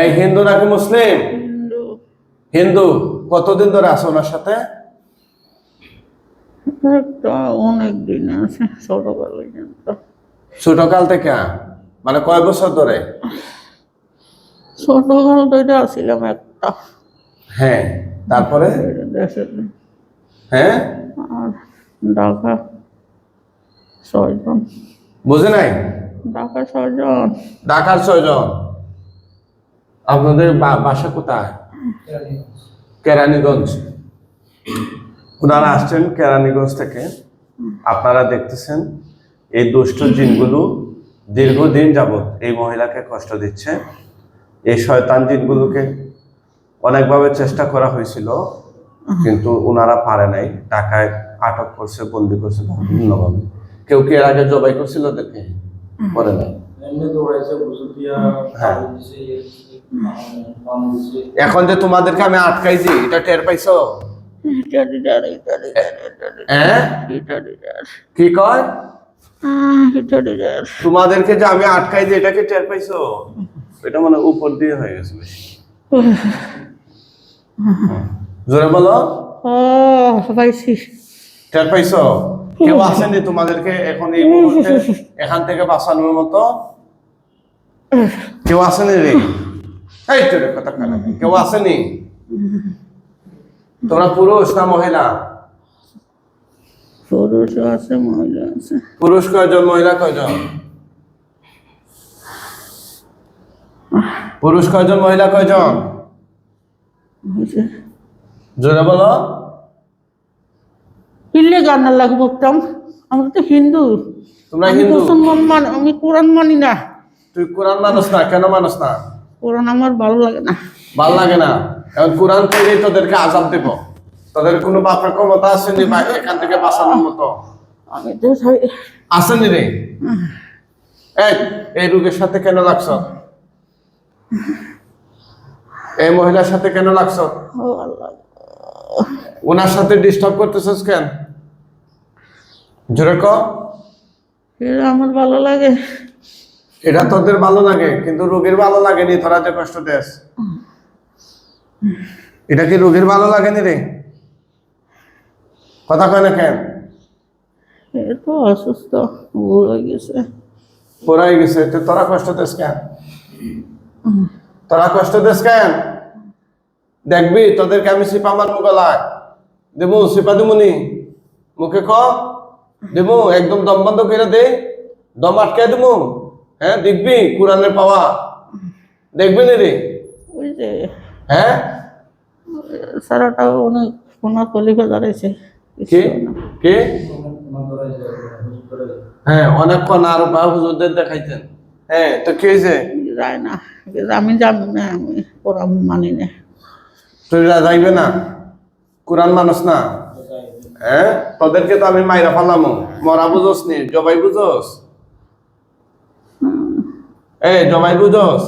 এই হিন্দু নাকি মুসলিম? হিন্দু। কতদিন ধরে আছো ওনার সাথে? অনেক দিন আছে ছোটকাল থেকে? মানে কয় বছর ধরে? ছোটকাল তো এটা আসছিলাম একটা। হ্যাঁ তারপরে? হ্যাঁ? ঢাকা ছয়জন। বুঝে নাই? ঢাকা ছয়জন। ঢাকার ছয়জন? আপনাদের বা- বাসা কোথায়? কেরানীগঞ্জ। ওনারা আসছেন কেরানীগঞ্জ থেকে। আপনারা দেখতেছেন এই দুষ্ট জিনগুলো দীর্ঘদিন যাবৎ এই মহিলাকে কষ্ট দিচ্ছে। এই শয়তান জিনগুলোকে অনেকভাবে চেষ্টা করা হয়েছিল কিন্তু ওনারা পারে নাই। টাকায় আটক করছে বন্দি করছে বিভিন্নভাবে। কেউ কি এর আগে জবাই করছিল দেখে? করে নাই? হ্যাঁ। এখন যে তোমাদেরকে আমি আটকাইছি এটা টের পাইছো? কি কয়? তোমাদেরকে যে আমি আটকাই যে এটাকে টের পাইছো? এটা মানে উপর দিয়ে হয়ে গেছে বেশি। জোরে বলো। পাইছি টের পাইছো? কেউ আসেনি তোমাদেরকে এখন এই মুহূর্তে? এখান থেকে বাঁচানোর মতো? কেউ আসেনি রে? এই তোর কথা কানে। কেউ আসেনি তোমরা পুরুষ না মহিলা? পুরুষ আছে মহিলা আছে। পুরুষ কয়জন মহিলা কয়জন? পুরুষ কয়জন মহিলা কয়জন? জোরে বলো। কিনলে গান্নার লাগবে একদম আমরা তো হিন্দু। তোমরা হিন্দু। মুসলমান মান আমি কোরআন মানি না। তুই কোরআন মানুষ না কেন মানুষ না? কোরআন আমার ভালো লাগে না। ভালো লাগে না। এখন কোরআন পড়লেই তোদেরকে আজাব দেব। তোদের কোনো বাপের ক্ষমতা আসেনি বা এখান থেকে বাঁচানোর মতো। আমি তো আসেনি রে। এই এই রোগের সাথে কেন লাগছ? এই মহিলার সাথে কেন লাগছ? ওনার সাথে ডিস্টার্ব করতেছিস কেন? জোরে ক। আমার ভালো লাগে। এটা তোদের ভালো লাগে কিন্তু রোগীর ভালো লাগেনি তোরা যে কষ্ট দেস। এটা কি রোগীর ভালো লাগেনি রে? কথা কয় না কেন? তো অসুস্থ হয়ে গেছে। পড়াই গেছে তো তোরা কষ্ট দেশ কেন? তোরা কষ্ট দেশ কেন? দেখবি তোদেরকে আমি সিপা মারমু গলায়। দেবো সিপা দিমুনি মুখে ক? দেবো একদম দম বন্ধ করে দে। দম আটকে দেবো। হ্যাঁ দেখবি কোরআনের পাওয়া। দেখবি না রে? ওই যে হ্যাঁ? সারাটা অনেক সোনা কলিকা দাঁড়াইছে। কে? কে? ওনার। হ্যাঁ অনেকক্ষণ আর বা হুজুরদের দেখাইতেন। হ্যাঁ তো কে হয়েছে যায় না। আমি জানি না আমি কোরআন মানি না। তুই যাইবে না? কোরআন মানুষ না? হ্যাঁ তোদেরকে তো আমি মাইরা ফালাম। মরা বুঝোস নি জবাই বুঝোস? এ জবাই বুঝোস?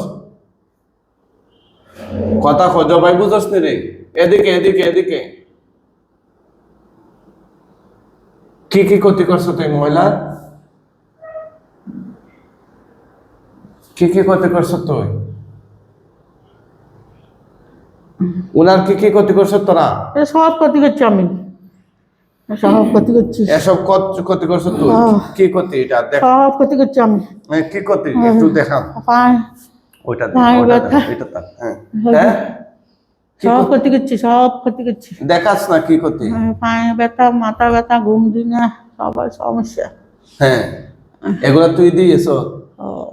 কথা কো জবাই বুঝোস নি রে? এদিকে এদিকে এদিকে। কি কি ক্ষতি করছ তুই মহিলা? কি কি ক্ষতি করছ তুই? উনার কি কি ক্ষতি করছ তোরা? সব ক্ষতি করছি আমি। সব ক্ষতি করছি এসব ক্ষতি করছ তুই? কি ক্ষতি এটা? দেখ। সব ক্ষতি করছি আমি। কি ক্ষতি? একটু ওইটা এটা হ্যাঁ। হ্যাঁ? সব ক্ষতি? করছি সব ক্ষতি করছি। দেখাস না কি ক্ষতি? পায়ে ব্যথা মাথা ব্যথা ঘুম দিই না সবাই সমস্যা। হ্যাঁ। এগুলা তুই দিয়েছ?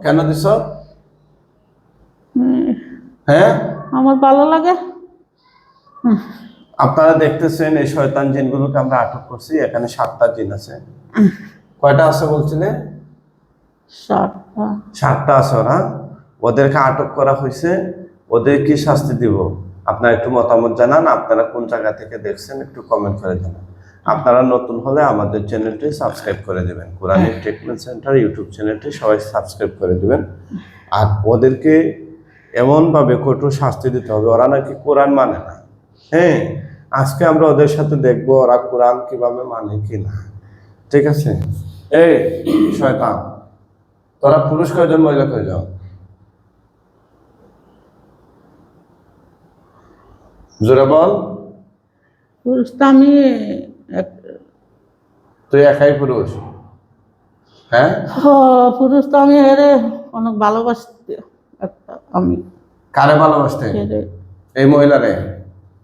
কেন দিছ? হ্যাঁ? আমার ভালো লাগে? হুম, আপনারা দেখতেছেন এই শয়তান জিনগুলোকে আমরা আটক করছি এখানে সাতটা জিন আছে। কয়টা আছে বলছিলেন সাতটা। আছে ওরা ওদেরকে আটক করা হয়েছে ওদের কি শাস্তি দিব? আপনারা একটু মতামত জানান আপনারা কোন জায়গা থেকে দেখছেন একটু কমেন্ট করে জানান। আপনারা নতুন হলে আমাদের চ্যানেলটি সাবস্ক্রাইব করে দেবেন। কোরআনের ট্রিটমেন্ট সেন্টার ইউটিউব চ্যানেলটি সবাই সাবস্ক্রাইব করে দেবেন। আর ওদেরকে এমনভাবে কঠোর শাস্তি দিতে হবে ওরা নাকি কোরআন মানে না। হ্যাঁ আজকে আমরা ওদের সাথে দেখব ওরা কোরআন কীভাবে মানে কি না ঠিক আছে? এই শয়তান তোরা পুরুষ কয়জন মহিলা কয়জন? জোরে বল। পুরুষ তো আমি তুই একাই পুরুষ? হ্যাঁ? পুরুষ তো আমি হেরে অনেক ভালোবাসতে আমি কারে ভালোবাসতে? এই মহিলারে।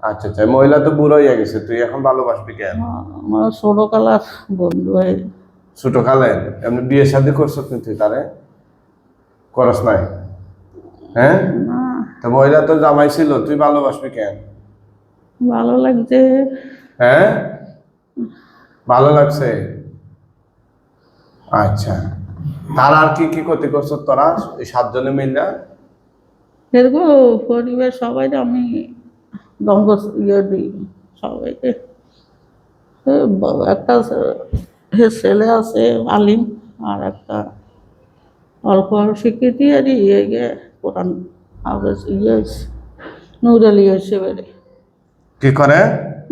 আচ্ছা আচ্ছা মহিলা তো বুড়ো হয়ে গেছে তুই এখন ভালোবাসবি কেন? আমার ছোটকালার বন্ধু হয়ে ছোট কালে এমনি বিয়ে শাদী করছ তুই তারে? করস নাই? হ্যাঁ? তো মহিলা তো জামাই ছিল তুই ভালোবাসবি কেন? ভালো লাগছে। হ্যাঁ? ভালো লাগছে? আচ্ছা তার আর কি কি ক্ষতি করছ তোরা সাতজনে মিললা এরকম পরিবার সবাই আমি দঙ্গ ইয়ে দিই সবাইকে। একটা হে ছেলে আছে আলিম আর একটা অল্প স্বীকৃতি আর ইয়ে গিয়ে কোরআন ইয়ে নূর আলী হয়েছে বেড়ে। কি করে?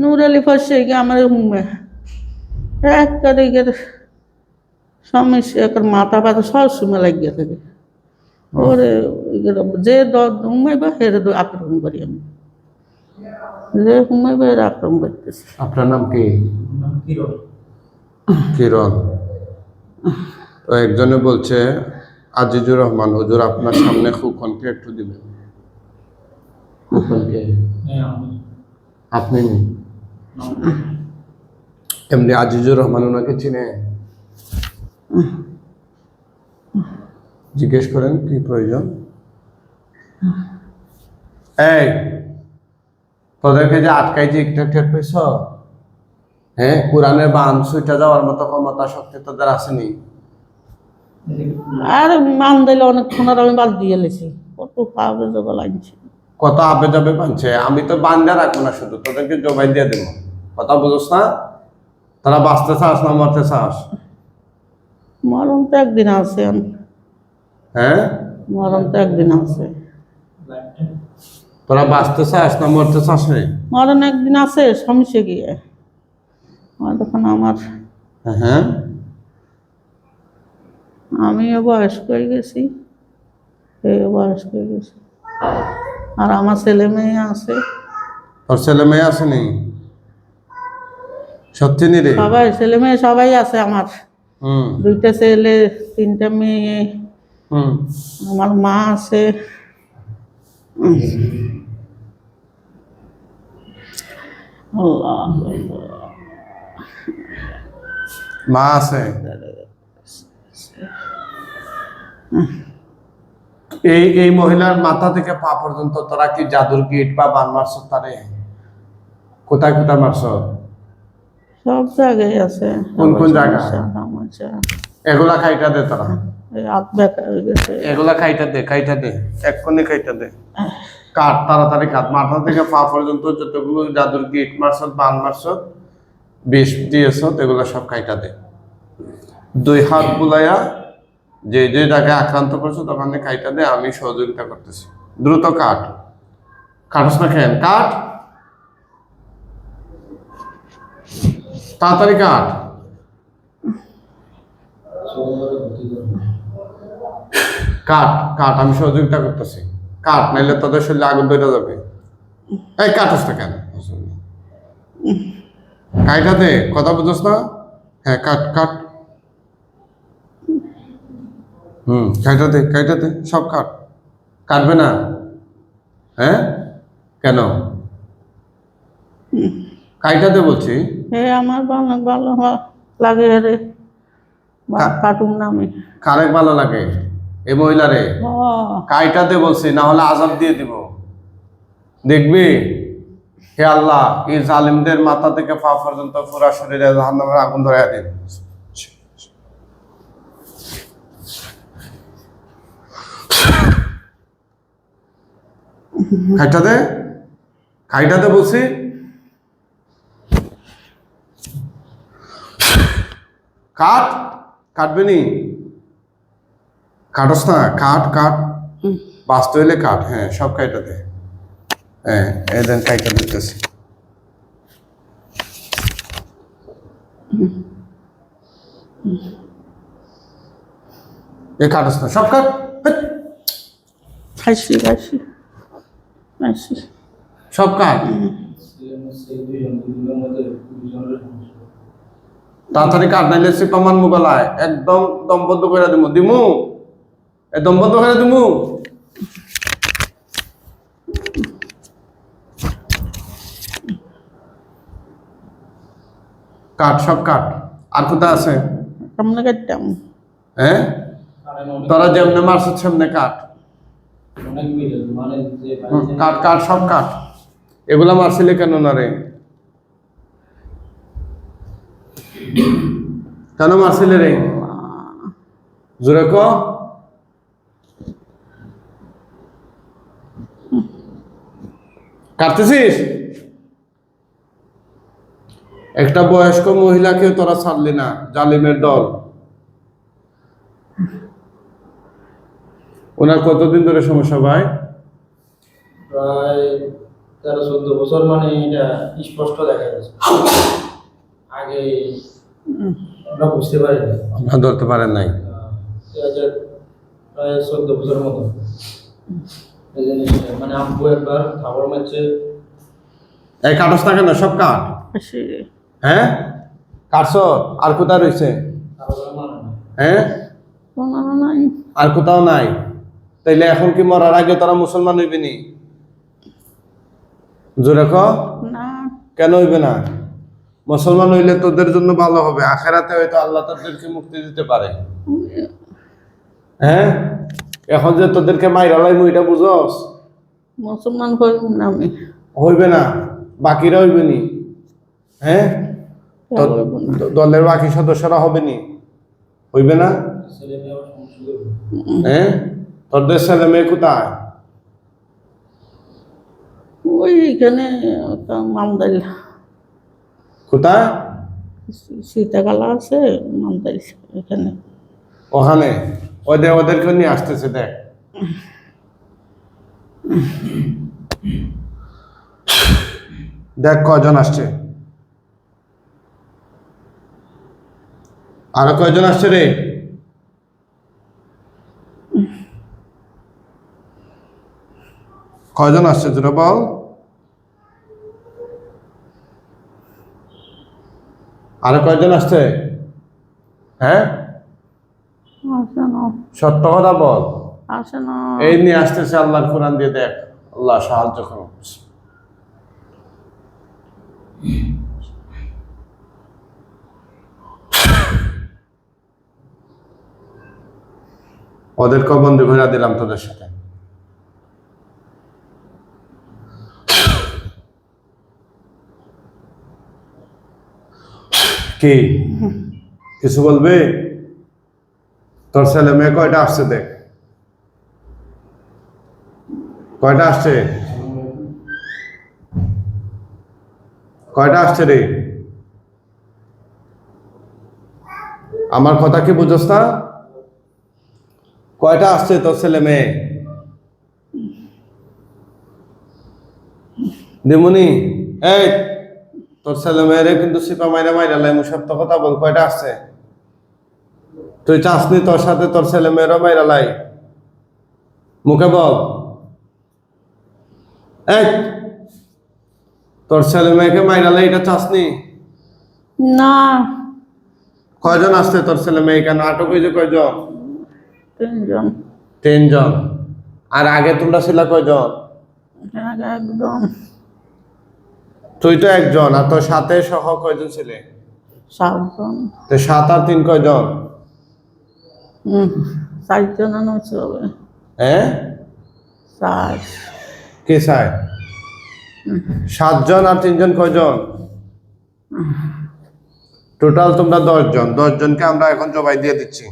নূর আলী ফার্সে গিয়ে আমার হুমে সমস্যা একটা মাথা ব্যথা সব সময় লাগিয়ে থাকে। ওরে যে ঘুমাইবে হেরে আক্রমণ করি আমি। যে ঘুমাইবে এর আক্রমণ করতেছে আপনার নাম কি? কিরণ। তো একজনে বলছে, আজিজুর রহমান, হুজুর আপনার সামনে খুকনকে একটু দিবেন। আপনি এমনি আজিজুর রহমান ওনাকে চিনে? জিজ্ঞেস করেন, কি প্রয়োজন? এই তোদেরকে যে আটকাইছে একটা টের পেয়েছ? হ্যাঁ কোরআনের বান সুইটা যাওয়ার মতো ক্ষমতা শক্তি তোদের আসেনি। আর মান দিলে অনেকক্ষণ আর আমি বাদ দিয়ে লেছি। কত পাবে লাগছে কত আবে যাবে বানছে? আমি তো বান্ধা রাখব না শুধু তোদেরকে জবাই দিয়ে দেবো। কথা বুঝোস না? তারা বাঁচতে চাস না মরতে চাস? মরণ তো একদিন আছে। হ্যাঁ? মরণ তো একদিন আছে। তোরা বাঁচতে চাস না মরতে চাস রে? মরণ একদিন আছে সমস্যা গিয়ে। আর তখন আমার হ্যাঁ? আমিও বয়স্ক হয়ে গেছি এও বয়স্ক হয়ে গেছি। আর আমার ছেলে মেয়ে আছে। তোর ছেলে মেয়ে আসেনি সত্যি নি রে? সবাই ছেলে মেয়ে সবাই আছে আমার। হুম। দুইটা ছেলে তিনটা মেয়ে। হুম। আমার মা আছে আল্লাহ মা আছে। এই এই মহিলার মাথা থেকে পা পর্যন্ত তোরা কি জাদুর গিট বা বান মারছ তারে? কোথায় কোথায় মারছ? সব জায়গায় আছে। কোন কোন জায়গা? এগুলা খাইটা দে তোরা। এই হাত ব্যথা হয়ে গেছে। এগুলা খাইটা দে খাইটা দে। এক্ষুনি খাইটা দে। কাট তাড়াতাড়ি কাট মাথা থেকে পা পর্যন্ত যতগুলো জাদুর গিট মারছত, বান মারছত, বিষ দিয়েছ এগুলো সব খাইটা দে। দুই হাত বুলাইয়া যে যে জায়গায় আক্রান্ত করছ তখন খাইটা দে, আমি সহযোগিতা করতেছি। দ্রুত কাট। কাটস না খেন কাট। তাড়াতাড়ি করব কাট কাট, আমি সহযোগিতা করতেছি। কাট নাইলে তোদের শরীরে আগুন ধরে যাবে। এই কাটস না কেন? কাইটা দে কথা বুঝোস না? হ্যাঁ কাট কাট। হুম কাইটা দে কাইটা দে সব কাট। কাটবে না? হ্যাঁ? কেন? কাইটা দে বলছি। এ আমার ভালো ভালো হ- লাগে রে। কা- কাটুন না আমি। কারেক ভালো লাগে। এই মহিলারে কাইটাতে বলছি না হলে আজাব দিয়ে দিব। দেখবি? হে আল্লাহ এই জালিমদের মাথা থেকে পা পর্যন্ত পুরা শরীরে জাহান্নামের আগুন ধরে দিন। খাইটা দে? খাইটা দে বলছি। কাট। কাটবে নি? কাটস না? কাট কাট বাঁচতে হইলে কাট হ্যাঁ সব কাইটা দে। হ্যাঁ কাইটা দিতেছি। এ কাটস না? সব কাট খাইছি খাইছি খাইছি সব কাট তাড়াতাড়ি কাট নাইলে সে পামান মোবাইলায় একদম দমবদ্ধ করে দিমু দিমু? এ দমবদ্ধ করে দিমু কাট সব কাট। আর কোথায় আছে? কেমনে কাটতাম। হ্যাঁ তোরা যেমনে মারছিস সেমনে কাট। মানে বাড়িতে কাট কাট সব কাট। এগুলা মারছিলে কেন না রে? কেন মারছিলে রে? জোরে ক। কাটতেছিস? একটা বয়স্ক মহিলাকে তোরা ছাড়লি না জালিমের দল। ওনার কতদিন ধরে সমস্যা ভাই? প্রায় তেরো চোদ্দ বছর মানে এটা স্পষ্ট দেখা যাচ্ছে আগে আমরা বুঝতে পারিনি। আপনার ধরতে পারেন নাই। প্রায় চোদ্দ বছরের মতো। মানে আব্বু একবার খাবার মারছে। এই কাটস না কেন? সব কাট। হ্যাঁ? কাটছ আর কোথায় রয়েছে? মানে না হ্যাঁ? আর কোথাও নাই। তাইলে এখন কি মরার আগে তোরা মুসলমান হইবি নি? জোরে না। কেন হইবে না? মুসলমান হইলে তোদের জন্য ভালো হবে। আখেরাতে হয়তো আল্লাহ তোদেরকে মুক্তি দিতে পারে। হ্যাঁ? এখন যে তোদেরকে মাইরালাই মুইটা বুঝস? মুসলমান হইব না আমি। হইবে না? বাকিরা হইবে নি? হ্যাঁ? দলের বাকি সদস্যরা হবে নি? হইবে না? হ্যাঁ? তোদের ছেলে মেয়ে কোথায়? ওইখানে মামদাইল। কোথায়? সীতাকালা আছে মামদাইল এখানে। ওখানে? ওদের ওদেরকে নিয়ে আসতেছে, দেখ। দেখ কয়জন আসছে। আরও কয়জন আসছে রে? কয়জন আসছে তোরা বল। আরও কয়জন আসছে? হ্যাঁ? সত্য কথা বল। এই নিয়ে আসতেছে আল্লাহর কোরআন দিয়ে দেখ। আল্লাহ সাহায্য করো। ওদেরকে বন্দি ঘুরা দিলাম তোদের সাথে। কি? কিছু বলবে? তোর ছেলে মেয়ে কয়টা আসছে দেখ? কয়টা আসছে? কয়টা আসছে রে? আমার কথা কি বুঝোস না? কয়টা আসছে তোর ছেলে মেয়ে? দিমুনি এই, তোর ছেলে মেয়েরে কিন্তু সিপা মাইরা মাইরা লাই সত্য কথা বল, কয়টা আসছে? তুই চাসনি তোর সাথে তোর ছেলে মেয়েরও মাইরা লাই? মুখে বল। এই তোর ছেলে মেয়েকে মাইরালে এটা চাসনি না? কয়জন আসছে তোর ছেলে মেয়ে কেন আটক হয়েছে কয়জন? তিনজন। তিনজন। আর আগে তোমরা ছিল কয়জন? একদম। তুই তো একজন আর তোর সাথে সহ কয়জন ছিলে? সাতজন। তো সাত আর তিন কয়জন? হুম চারজন আনছে হবে হ্যাঁ চার কে চায় সাতজন আর তিনজন কয়জন? টোটাল তোমরা দশজন। দশজনকে আমরা এখন জবাই দিয়ে দিচ্ছি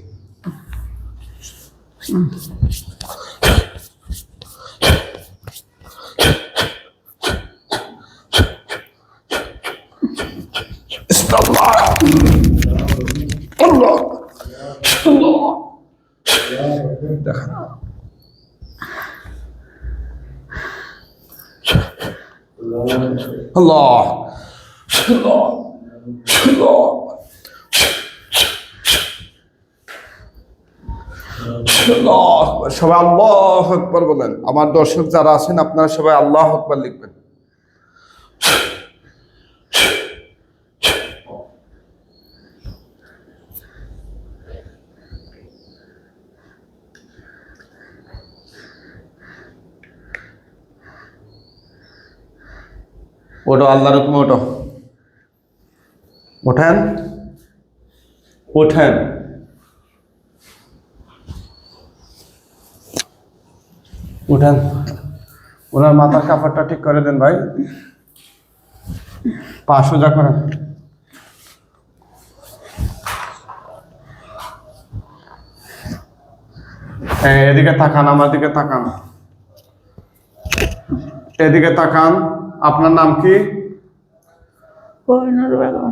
দেখা আল্লাহ। সবাই আল্লাহ আকবর বলেন। আমার দর্শক যারা আছেন আপনারা সবাই আল্লাহ আকবর লিখবেন। ওটো আল্লাহর হুকুমে ওটো ওঠেন? ওঠেন। উঠেন ওনার মাথার কাপড়টা ঠিক করে দেন ভাই। পা সোজা করেন। এদিকে তাকান, আমার দিকে তাকান। এদিকে তাকান। আপনার নাম কি? কোহিনুর বেগম।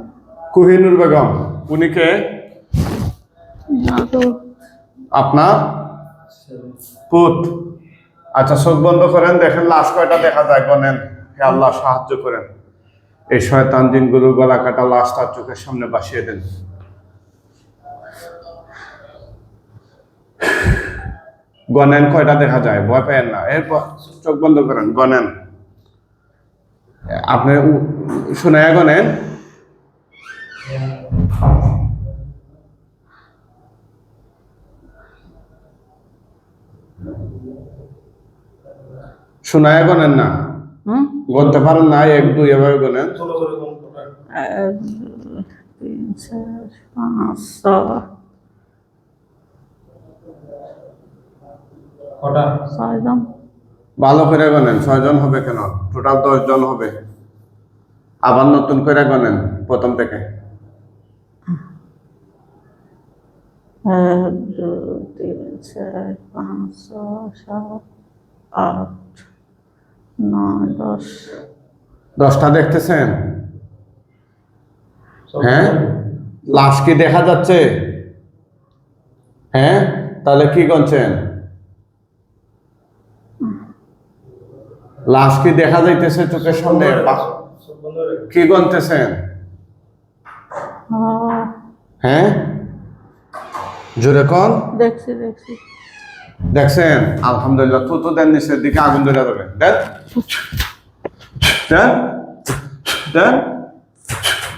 কুহিনুর বেগম। উনি কে? আপনার? পুত। আচ্ছা চোখ বন্ধ করেন দেখেন লাশ কয়টা দেখা যায় গনেন হে আল্লাহ সাহায্য করেন। এই শয়তান দিনগুলো গলা কাটা লাশ তার চোখের সামনে বাসিয়ে দেন। গনেন কয়টা দেখা যায়? ভয় পেয়েন না। এরপর চোখ বন্ধ করেন গনেন। আপনি উ- শুনে গনেন শোনায় গনেন না হুম? গনতে পারেন না এক দুই এভাবে গনেন তিন চার পাঁচ ছয়। ছয়জন। ভালো করে গনেন ছয়জন হবে কেন? টোটাল দশ জন হবে। আবার নতুন করে গনেন প্রথম থেকে। এক দুই তিন চার পাঁচ সাত আট নয় দশ। দশটা দেখতেছেন? হ্যাঁ? লাশ কি দেখা যাচ্ছে? হ্যাঁ? তাহলে কি গনছেন? লাশ কি দেখা যাইতেছে চোখের সামনে কি গনতেছেন? হ্যাঁ? জোরে কন। দেখছি দেখছি। দেখছেন? আলহামদুলিল্লাহ তো তো দেন নিচের দিকে আগুন ধরে যাবে দেন। দেন। দেন।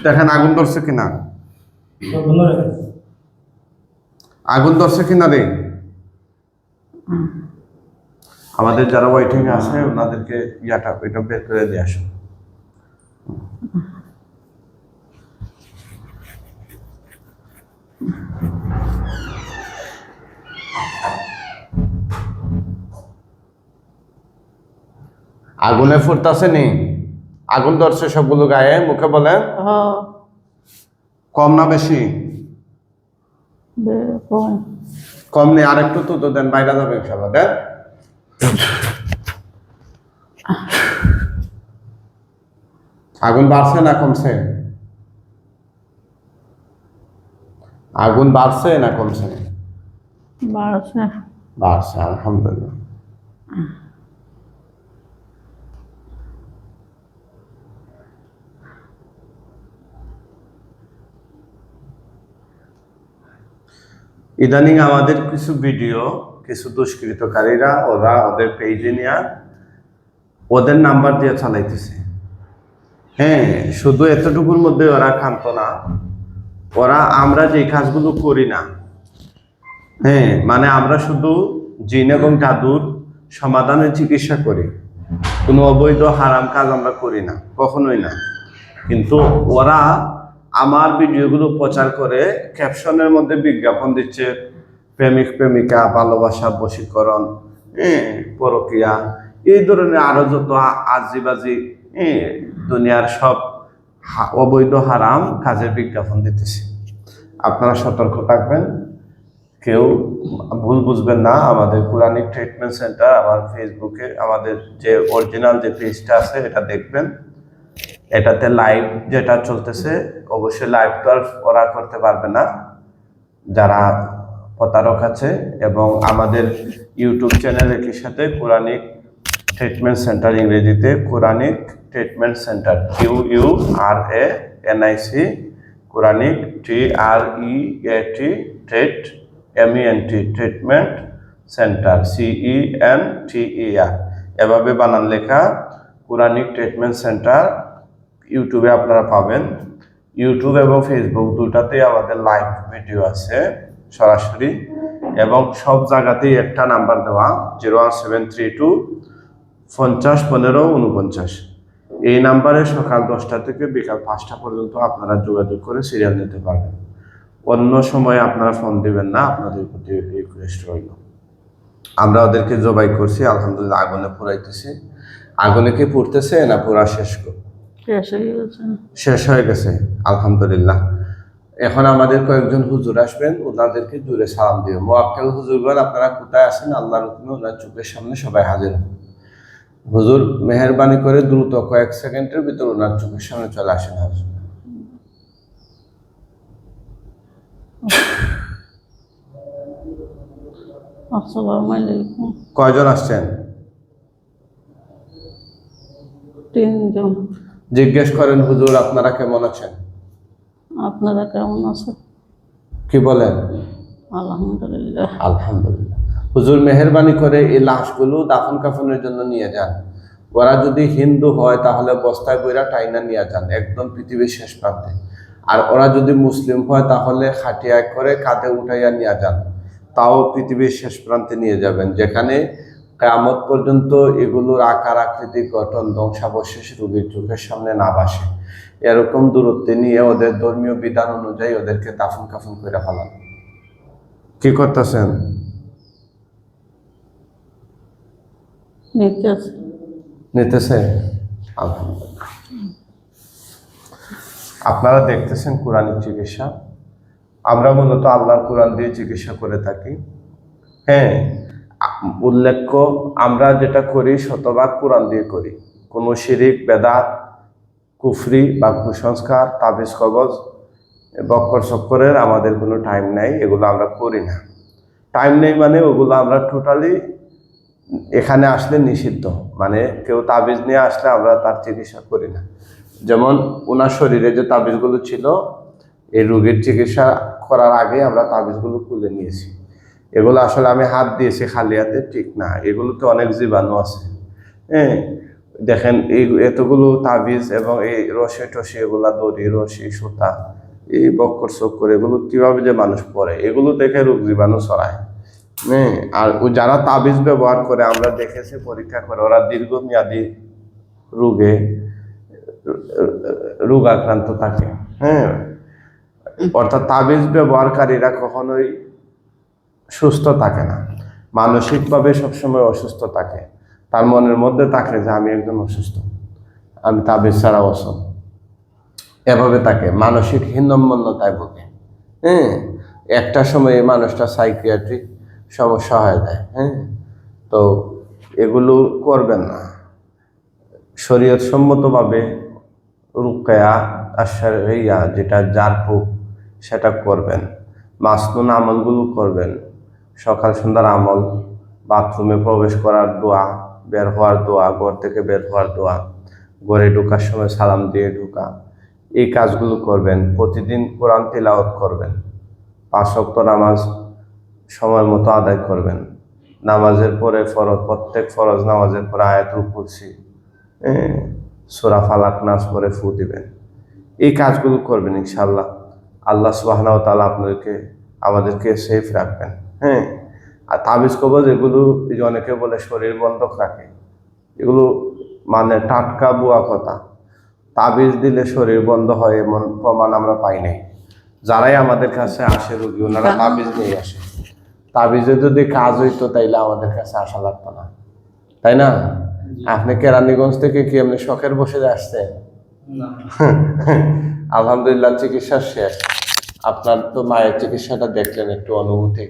দেখেন আগুন ধরছে কিনা। আগুন ধরছে কিনা রে? আমাদের যারা ওয়েটিং এ আছে ওনাদেরকে ইয়াটা ওইটা বের করে দিয়ে আসুন। আগুনে ফুটতাছে নি আগুন ধরছে সবগুলো গায়ে মুখে বলেন হ কম না বেশি? কম। কম নেই আর একটু তো দেন বাইরে যাবে ইনশাল্লাহ দেন। আগুন বাড়ছে না কমছে? আগুন বাড়ছে না কমছে? বাড়ছে বাড়ছে আলহামদুলিল্লাহ। ইদানিং আমাদের কিছু ভিডিও কিছু দুষ্কৃতকারীরা ওরা ওদের পেজে নিয়ে ওদের নাম্বার দিয়ে চালাইতেছে। হ্যাঁ শুধু এতটুকুর মধ্যে ওরা ক্ষান্ত না। ওরা আমরা যে কাজগুলো করি না হ্যাঁ মানে আমরা শুধু জিন এবং জাদুর সমাধানের চিকিৎসা করি। কোনো অবৈধ হারাম কাজ আমরা করি না, কখনোই না। কিন্তু ওরা আমার ভিডিওগুলো প্রচার করে ক্যাপশনের মধ্যে বিজ্ঞাপন দিচ্ছে প্রেমিক, প্রেমিকা, ভালোবাসা, বশীকরণ পরকিয়া এই ধরনের আরও যত আজিবাজি দুনিয়ার সব অবৈধ হারাম কাজের বিজ্ঞাপন দিতেছে। আপনারা সতর্ক থাকবেন। কেউ ভুল বুঝবেন না। আমাদের কোরআনিক ট্রিটমেন্ট সেন্টার আমার ফেসবুকে আমাদের যে অরিজিনাল যে পেজটা আছে, এটা দেখবেন। এটাতে লাইভ যেটা চলতেছে, অবশ্যই লাইভ তো আর ওরা করতে পারবে না। যারা প্রতারক আছে এবং আমাদের ইউটিউব চ্যানেল একই সাথে কোরআনিক ট্রিটমেন্ট সেন্টার ইংরেজিতে Quranic treatment centre Q U R A N I C Quranic T R E A T treat M E N T treatment centre C E N T E R এভাবে বানান লেখা Quranic treatment centre ইউটিউবে আপনারা পাবেন। YouTube এবং Facebook দুটাতেই আমাদের live video আছে। সরাসরি এবং সব জায়গাতেই একটা নাম্বার দেওয়া zero one seven three two পঞ্চাশ পনেরো উনপঞ্চাশ এই নাম্বারে সকাল দশটা থেকে বিকাল পাঁচটা পর্যন্ত আপনারা যোগাযোগ করে সিরিয়াল নিতে পারবেন। অন্য সময় আপনারা ফোন দিবেন না আপনাদের প্রতি রিকোয়েস্ট রইল। আমরা ওদেরকে জবাই করছি আলহামদুলিল্লাহ আগুনে পুরাইতেছি আগুনে কি পুড়তেছে না পুরা শেষ হয়ে গেছে। শেষ হয়ে গেছে আলহামদুলিল্লাহ। এখন আমাদের কয়েকজন হুজুর আসবেন ওনাদেরকে জুড়ে সালাম দিও। মোয়াক্কেল হুজুরগণ আপনারা কোথায় আছেন? আল্লাহর হুকুমে ওনার চোখের সামনে সবাই হাজির হন। হুজুর মেহরবানি করে দ্রুত কয়েক সেকেন্ডের ভিতর ওনার চোখের সামনে চলে আসেন হাজুর। কয়জন আসছেন? তিনজন। জিজ্ঞেস করেন হুজুর আপনারা কেমন আছেন? আপনারা কেমন আছেন? কি বলেন? আলহামদুলিল্লাহ। আলহামদুলিল্লাহ। হুজুর মেহরবানি করে এই লাশগুলো দাফন কাফনের জন্য নিয়ে যান। ওরা যদি হিন্দু হয় তাহলে বস্তায় বইরা টাইনা নিয়ে যান একদম পৃথিবীর শেষ প্রান্তে। আর ওরা যদি মুসলিম হয় তাহলে খাটিয়ায় করে কাঁধে উঠাইয়া নিয়ে যান। তাও পৃথিবীর শেষ প্রান্তে নিয়ে যাবেন যেখানে কেয়ামত পর্যন্ত এগুলোর আকার আকৃতি গঠন ধ্বংসাবশেষ রোগীর চোখের সামনে না বাসে এরকম দূরত্বে নিয়ে ওদের ধর্মীয় বিধান অনুযায়ী ওদেরকে দাফন কাফন করে ফেলান। কি করতেছেন? নিতে নিতেছে? আলহামদুলিল্লাহ। আপনারা দেখতেছেন কোরআনিক চিকিৎসা। আমরা মূলত আল্লাহর কোরআন দিয়ে চিকিৎসা করে থাকি। হ্যাঁ উল্লেখ্য, আমরা যেটা করি, শতভাগ কোরআন দিয়ে করি। কোনো শিরিক, বেদাত, কুফরি বা কুসংস্কার, তাবিজ, কবজ, বক্কর চক্করের আমাদের কোনো টাইম নাই, এগুলো আমরা করি না। টাইম নেই মানে ওগুলো আমরা টোটালি এখানে আসলে নিষিদ্ধ। মানে কেউ তাবিজ নিয়ে আসলে আমরা তার চিকিৎসা করি না। যেমন ওনার শরীরে যে তাবিজগুলো ছিল, এই রোগীর চিকিৎসা করার আগে আমরা তাবিজগুলো খুলে নিয়েছি। এগুলো আসলে আমি হাত দিয়েছি খালি হাতে, ঠিক না। এগুলোতে অনেক জীবাণু আছে। হ্যাঁ দেখেন এই এতগুলো তাবিজ এবং এই রসে টসে এগুলা দড়ি, রশি, সুতা, এই বক্কর চক্কর, এগুলো কীভাবে যে মানুষ পরে? এগুলো দেখে রোগ জীবাণু ছড়ায়। হ্যাঁ আর ও যারা তাবিজ ব্যবহার করে, আমরা দেখেছি পরীক্ষা করে, ওরা দীর্ঘমেয়াদী রোগে রোগ আক্রান্ত থাকে। হ্যাঁ অর্থাৎ তাবিজ ব্যবহারকারীরা কখনোই সুস্থ থাকে না। মানসিকভাবে সবসময় অসুস্থ থাকে। তার মনের মধ্যে থাকে যে, আমি একজন অসুস্থ। আমি তাবিজ ছাড়া অসুখ এভাবে থাকে। মানসিক হীনম্মন্যতায় ভোগে। হ্যাঁ? একটা সময় মানুষটা সাইকিয়াট্রিক সমস্যা হয়ে যায়। হ্যাঁ? তো এগুলো করবেন না। শরীয়ত সম্মতভাবে রুকায়া আশার ইয়া যেটা জারফুক সেটা করবেন। মাসনুন আমলগুলো করবেন। সকাল সন্ধ্যার আমল, বাথরুমে প্রবেশ করার দোয়া, বের হওয়ার দোয়া, ঘর থেকে বের হওয়ার দোয়া, ঘরে ঢোকার সময় সালাম দিয়ে ঢোকা। এই কাজগুলো করবেন, প্রতিদিন কোরআন তিলাওয়াত করবেন। পাঁচ ওয়াক্ত নামাজ সময় মতো আদায় করবেন। নামাজের পরে ফরজ, প্রত্যেক ফরজ নামাজের পরে আয়াতুল কুরসি সোরা ফালাক নাচ পরে ফু দিবেন। এই কাজগুলো করবেন ইনশাল্লাহ আল্লাহ সুবাহনাও তালা আপনাদেরকে, আমাদেরকে সেফ রাখবেন। হ্যাঁ আর তাবিজ কবজ এগুলো এই যে অনেকে বলে শরীর বন্ধক রাখে এগুলো মানে টাটকা বুয়া কথা। তাবিজ দিলে শরীর বন্ধ হয় এমন প্রমাণ আমরা পাই নাই। যারাই আমাদের কাছে আসে রুগী ওনারা তাবিজ নিয়ে আসে। তাবিজে যদি কাজ হইতো তাইলে আমাদের কাছে আসা লাগতো না। তাই না? আপনি কেরানীগঞ্জ থেকে কি এমনি শখের বসে আসছেন? আলহামদুলিল্লাহ চিকিৎসা শেষ। আপনার তো মায়ের চিকিৎসাটা দেখলেন একটু অনুভূতি।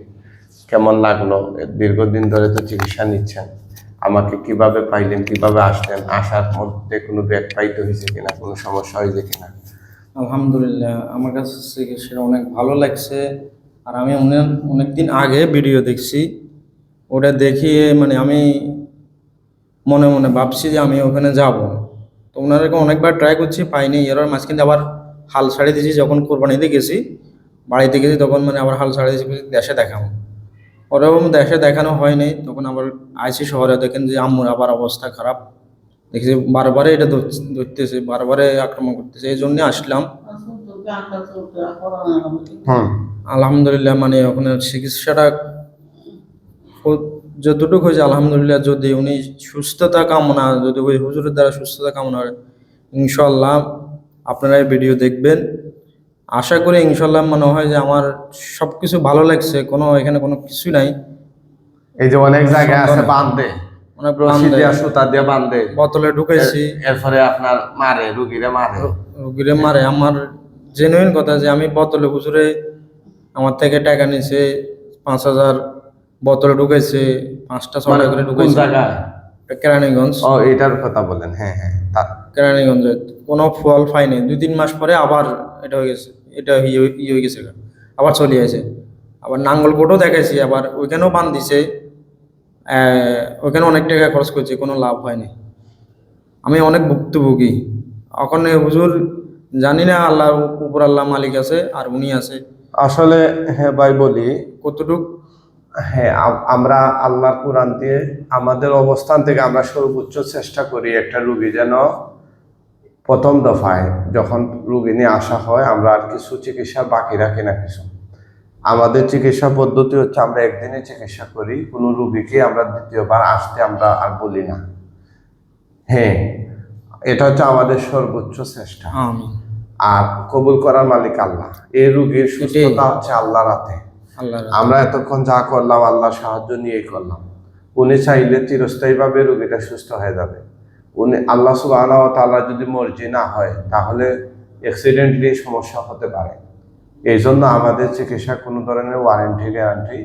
কেমন লাগল? দীর্ঘদিন ধরে তো চিকিৎসা নিচ্ছেন। আমাকে কীভাবে পাইলেন, কীভাবে আসলেন? আসার মধ্যে কোনো ব্যাগ পাইতে হয়েছে কিনা? কোনো সমস্যা হয়েছে কিনা? আলহামদুলিল্লাহ, আমার কাছে চিকিৎসা অনেক ভালো লাগছে। আর আমি অনেক অনেকদিন আগে ভিডিও দেখছি। ওটা দেখিয়ে মানে আমি মনে মনে ভাবছি যে আমি ওখানে যাব। তো ওনাদেরকে অনেকবার ট্রাই করছি, পাইনি। এর মাঝখানে আবার হাল ছাড়িয়ে দিয়েছি। যখন কোরবানিতে গেছি, বাড়িতে গেছি, তখন মানে আবার হাল ছাড়িয়ে দিয়েছি, দেশে দেখাবো। ওরকম দেশে দেখানো হয়নি। তখন আবার আইসি শহরে দেখেন যে আম্মুর আবার অবস্থা খারাপ। দেখেছি বারবারে এটা ধরতেছে বারবারে আক্রমণ করতেছে। এই জন্য আসলাম। আলহামদুলিল্লাহ মানে ওখানে চিকিৎসাটা যতটুকু হয়েছে আলহামদুলিল্লাহ যদি উনি সুস্থতা কামনা যদি ওই হুজুরের দ্বারা সুস্থতা কামনা করে ইনশাল্লাহ আপনারা এই ভিডিও দেখবেন। আশা করি ইনশাল্লাহ মনে হয় যে আমার সব কিছু ভালো লাগছে কোনো এখানে কোনো কিছু নাই। এই যে অনেক জায়গায় আছে বান্ধে অনেক দিয়া। সুতা দিয়ে বান্ধে বোতলে ঢুকাইছি। এরপরে আপনার মারে রুগীরে মারে। রুগীরে মারে। আমার জেনুইন কথা যে আমি বোতলে হুজুরে আমার থেকে টাকা নিছে পাঁচ হাজার বোতলে ঢুকাইছে পাঁচটা ছটা করে মানে কোন ঢুকাইছে। কেরানীগঞ্জ। ও এটার কথা বলেন হ্যাঁ হ্যাঁ কেরানীগঞ্জে। কোনো ফল পাইনি। দুই তিন মাস পরে আবার এটা হয়ে গেছে। এটা ইয়ে হয়ে- গেছে আবার চলে আসে। আবার নাঙ্গলকোটও দেখাইছি। আবার ওইখানেও বান দিছে। ওইখানে অনেক টাকা খরচ করছে। কোনো লাভ হয়নি। আমি অনেক ভুক্তভোগী। ওখানে হুজুর জানি না আল্লাহ উপর আল্লাহ মালিক আছে আর উনি আছে। আসলে হ্যাঁ ভাই বলি। কতটুক? হ্যাঁ আমরা আল্লাহর কোরআন দিয়ে আমাদের অবস্থান থেকে আমরা সর্বোচ্চ চেষ্টা করি একটা রুগী যেন প্রথম দফায় যখন রুগী নিয়ে আসা হয় আমরা আর কিছু চিকিৎসা বাকি রাখি না কিছু। আমাদের চিকিৎসা পদ্ধতি হচ্ছে আমরা একদিনে চিকিৎসা করি কোনো রুগীকে আমরা দ্বিতীয়বার আসতে আমরা আর বলি না। হ্যাঁ এটা হচ্ছে আমাদের সর্বোচ্চ চেষ্টা। আর কবুল করার মালিক আল্লাহ। এই রুগীর সুস্থতা হচ্ছে আল্লাহ আল্লাহ আমরা এতক্ষণ যা করলাম আল্লাহ সাহায্য নিয়েই করলাম। উনি চাইলে চিরস্থায়ীভাবে রুগীটা সুস্থ হয়ে যাবে। উনি আল্লাহ সুবাহ তাআলা যদি মর্জি না হয় তাহলে অ্যাক্সিডেন্টলি সমস্যা হতে পারে। এই জন্য আমাদের চিকিৎসা কোনো ধরনের ওয়ারেন্টি গ্যারান্টি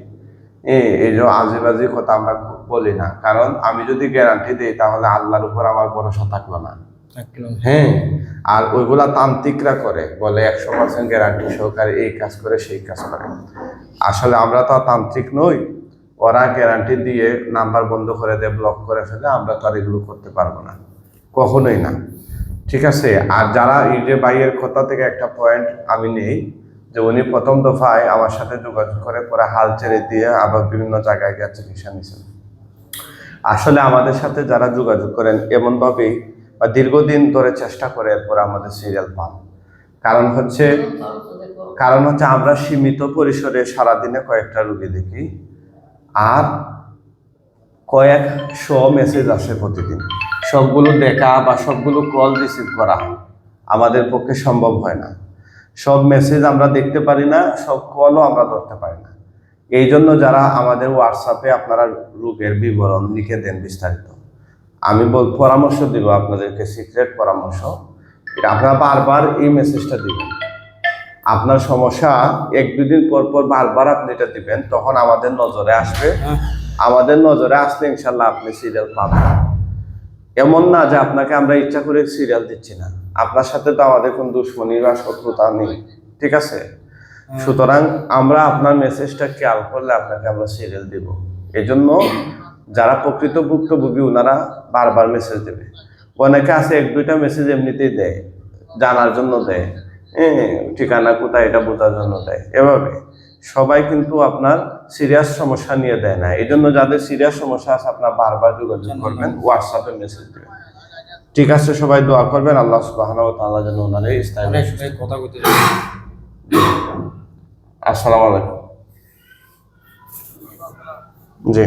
এই যে আজেবাজি কথা আমরা বলি না। কারণ আমি যদি গ্যারান্টি দিই তাহলে আল্লাহর উপর আমার ভরসা থাকল না। হ্যাঁ আর ওইগুলা তান্ত্রিকরা করে বলে একশো পার্সেন্ট গ্যারান্টি সহকারে এই কাজ করে সেই কাজ করে। আসলে আমরা তো তান্ত্রিক নই। ওরা গ্যারান্টি দিয়ে নাম্বার বন্ধ করে দেয় ব্লক করে ফেলে, আমরা তো আর এগুলো করতে পারব না। কখনোই না। ঠিক আছে? আর যারা এই যে বাইয়ের কথা থেকে একটা পয়েন্ট আমি নেই, যে উনি প্রথম দফায় আমার সাথে যোগাযোগ করে পরে হাল ছেড়ে দিয়ে আবার বিভিন্ন জায়গায় গিয়ে চিকিৎসা নিয়েছেন আসলে আমাদের সাথে যারা যোগাযোগ করেন, এমনভাবেই বা দীর্ঘদিন ধরে চেষ্টা করে এরপর আমাদের সিরিয়াল পান। কারণ হচ্ছে কারণ হচ্ছে আমরা সীমিত পরিসরে সারাদিনে কয়েকটা রুগী দেখি। আর কয়েকশো মেসেজ আসে প্রতিদিন। সবগুলো দেখা বা সবগুলো কল রিসিভ করা আমাদের পক্ষে সম্ভব হয় না। সব মেসেজ আমরা দেখতে পারি না, সব কলও আমরা ধরতে পারি না। এই জন্য যারা আমাদের হোয়াটসঅ্যাপে আপনারা রোগের বিবরণ লিখে দেন বিস্তারিত। আমি বল, পরামর্শ দিব আপনাদেরকে সিক্রেট পরামর্শ। এটা আপনারা বারবার এই মেসেজটা দিবেন। আপনার সমস্যা এক দুদিন পর পর বারবার আপনি এটা দিবেন তখন আমাদের নজরে আসবে। আমাদের নজরে আসলে ইনশাল্লাহ আপনি সিরিয়াল পাবেন। এমন না যে আপনাকে আমরা ইচ্ছা করে সিরিয়াল দিচ্ছি না। আপনার সাথে তো আমাদের কোনো দুশ্মনী বা শত্রুতা নেই। ঠিক আছে? সুতরাং আমরা আপনার মেসেজটা খেয়াল করলে আপনাকে আমরা সিরিয়াল দিব। এই জন্য যারা প্রকৃত ভুক্তভোগী ওনারা বারবার মেসেজ দেবে। অনেকে আছে এক দুইটা মেসেজ এমনিতেই দেয় জানার জন্য দেয়। হ্যাঁ ঠিকানা কোথায় এটা বোঝার জন্য দেয় এভাবে সবাই কিন্তু আপনার সিরিয়াস সমস্যা নিয়ে দেয় না। এই জন্য যাদের সিরিয়াস সমস্যা আছে আপনার বারবার যোগাযোগ করবেন হোয়াটসঅ্যাপে মেসেজ দেবেন। ঠিক আছে সবাই দোয়া করবেন আল্লাহ সুবাহ তাআলা যেন ওনারে কথা আসসালামু আলাইকুম। জি।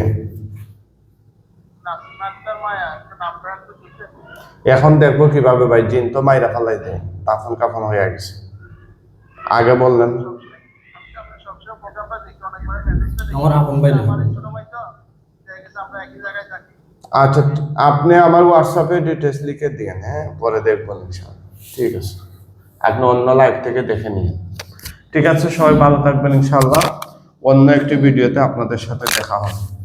এখন দেখব কীভাবে ভাই জিন তো মাইরা ফালাই দেয় তাফন কাফন হয়ে গেছে। আগে বললেন। আচ্ছা আপনি আমার হোয়াটসঅ্যাপে ডিটেলস লিখে দিন হ্যাঁ? পরে দেখবেন ঠিক আছে। আপনি অন্য লাইভ থেকে দেখে নিন। ঠিক আছে সবাই ভালো থাকবেন ইনশাআল্লাহ। অন্য একটি ভিডিওতে আপনাদের সাথে দেখা হবে।